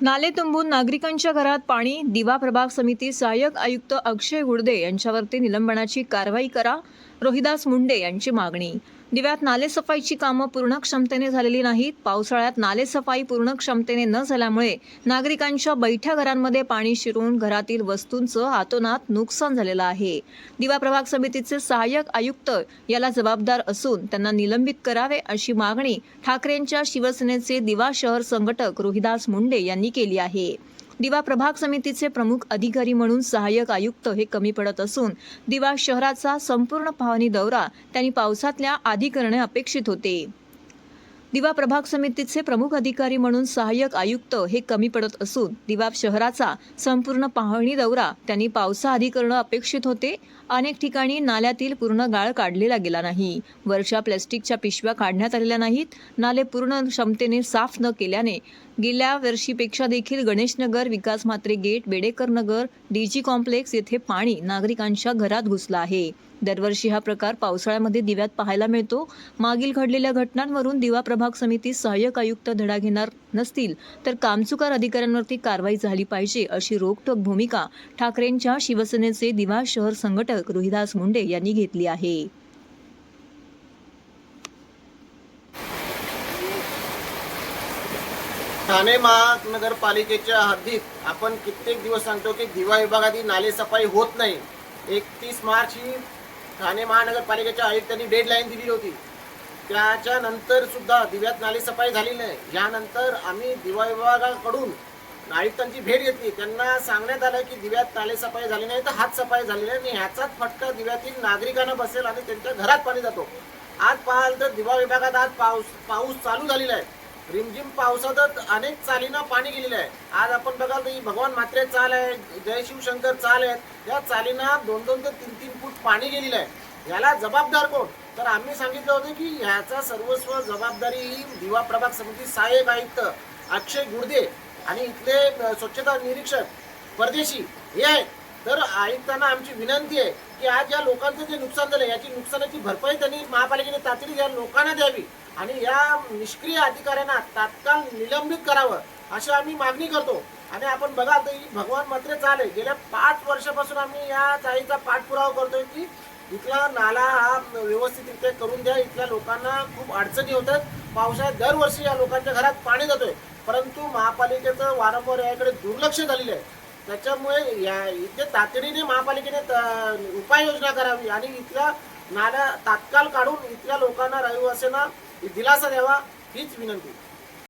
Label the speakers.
Speaker 1: नाले तुंबून नागरिकांच्या घरात पाणी दिवा प्रभाग समिती सहाय्यक आयुक्त अक्षय गुडदे यांच्यावरती निलंबनाची कारवाई करा रोहिदास मुंडे यांची मागणी. दिव्यात नालेसफाईची कामं पूर्ण क्षमतेने झालेली नाहीत. पावसाळ्यात नालेसफाई पूर्ण क्षमतेने न झाल्यामुळे नागरिकांच्या बैठ्या घरांमध्ये पाणी शिरून घरातील वस्तूंचं हातोनात नुकसान झालेलं आहे. दिवा प्रभाग समितीचे सहाय्यक आयुक्त याला जबाबदार असून त्यांना निलंबित करावे अशी मागणी ठाकरेंच्या शिवसेनेचे दिवा शहर संघटक रोहिदास मुंडे यांनी केली आहे. दिवा प्रभाग समितीचे प्रमुख अधिकारी म्हणून सहाय्यक आयुक्त हे कमी पडत असून दिवा शहराचा संपूर्ण पाहणी दौरा त्यांनी पावसातल्या आधी करणे अपेक्षित होते. दिवा प्रभाग समितीचे प्रमुख अधिकारी म्हणून सहाय्यक आयुक्त हे कमी पडत असून दिवा शहराचा संपूर्ण पाहणी दौरा त्यांनी पावसाआधी करणं अपेक्षित होते. अनेक ठिकाणी नाल्यातील पूर्ण गाळ काढलेला गेला नाही. वर्षा प्लॅस्टिकच्या पिशव्या काढण्यात आलेल्या नाहीत. नाले पूर्ण क्षमतेने साफ न केल्याने गेल्या वर्षीपेक्षा देखील Ganeshnagar Vikas Mhatre gate Bedekar Nagar DG complex येथे पाणी नागरिकांच्या घरात घुसलं आहे. दरवर्षी हा प्रकार पावसाळ्यामध्ये दिव्यात पाहायला मिळतो. मागील घडलेल्या घटनांवरून दिवा प्रभाग समिती सहाय्यक आयुक्त धडा घेणार नसतील तर कामचुकार अधिकाऱ्यांवरती कारवाई झाली पाहिजे अशी रोखठोक भूमिका ठाकरेंच्या शिवसेनेचे दिवा शहर संघटक रोहिदास मुंडे यांनी घेतली आहे.
Speaker 2: ठाणे महानगरपालिकेच्या हद्दीत आपण कित्येक दिवस सांगतो की दिवा विभागातील नालेसफाई होत नाही. एकतीस मार्च ही ठाणे महानगरपालिकेच्या आयुक्तांनी डेडलाईन दिली होती. त्याच्यानंतर सुद्धा दिव्यात नालेसफाई झाली नाही. यानंतर आम्ही दिवा विभागाकडून आयुक्तांची भेट घेतली. त्यांना सांगण्यात आलं की दिव्यात नालेसफाई झाली नाही तर हात सफाई झाली नाही आणि ह्याचाच फटका दिव्यातील नागरिकांना बसेल आणि त्यांच्या घरात पाणी जातो. आज पाहाल तर दिवा विभागात आज पाऊस पाऊस चालू झालेला आहे. रिमझिम पावसातच अनेक चालींना पाणी गेलेलं आहे. आज आपण बघाल तर ही भगवान म्हात्रे चाल आहे जय शिवशंकर चाल आहेत. या चालींना दोन दोन ते तीन तीन फूट पाणी गेलेलं आहे. याला जबाबदार कोण? तर आम्ही सांगितलं होतं की ह्याचा सर्वस्व जबाबदारी ही दिवा प्रभाग समिती सहाय्यक आयुक्त अक्षय गुडदे आणि इथले स्वच्छता निरीक्षक परदेशी हे आहेत. तर आयुक्तांना आमची विनंती आहे की आज या लोकांचं जे नुकसान झालं याची नुकसानाची भरपाई त्यांनी महापालिकेने तातडीने या लोकांना द्यावी आणि या निष्क्रिय अधिकाऱ्यांना तात्काळ निलंबित करावं अशी आम्ही मागणी करतो. आणि आपण बघा तर ही भगवान मात्र चाल आहे गेल्या पाच वर्षापासून आम्ही या चाळीचा पाठपुरावा करतोय की इथला नाला हा व्यवस्थितरित्या करून द्या. इथल्या लोकांना खूप अडचणी होतात. पावसाळ्यात दरवर्षी या लोकांच्या घरात पाणी जातोय. परंतु महापालिकेचं वारंवार याकडे दुर्लक्ष झालेलं आहे. त्याच्यामुळे या इथे तातडीने महापालिकेने त- उपाययोजना करावी आणि इथल्या नाल्या तात्काळ काढून इथल्या लोकांना रहिवाशांना दिलासा द्यावा हीच विनंती.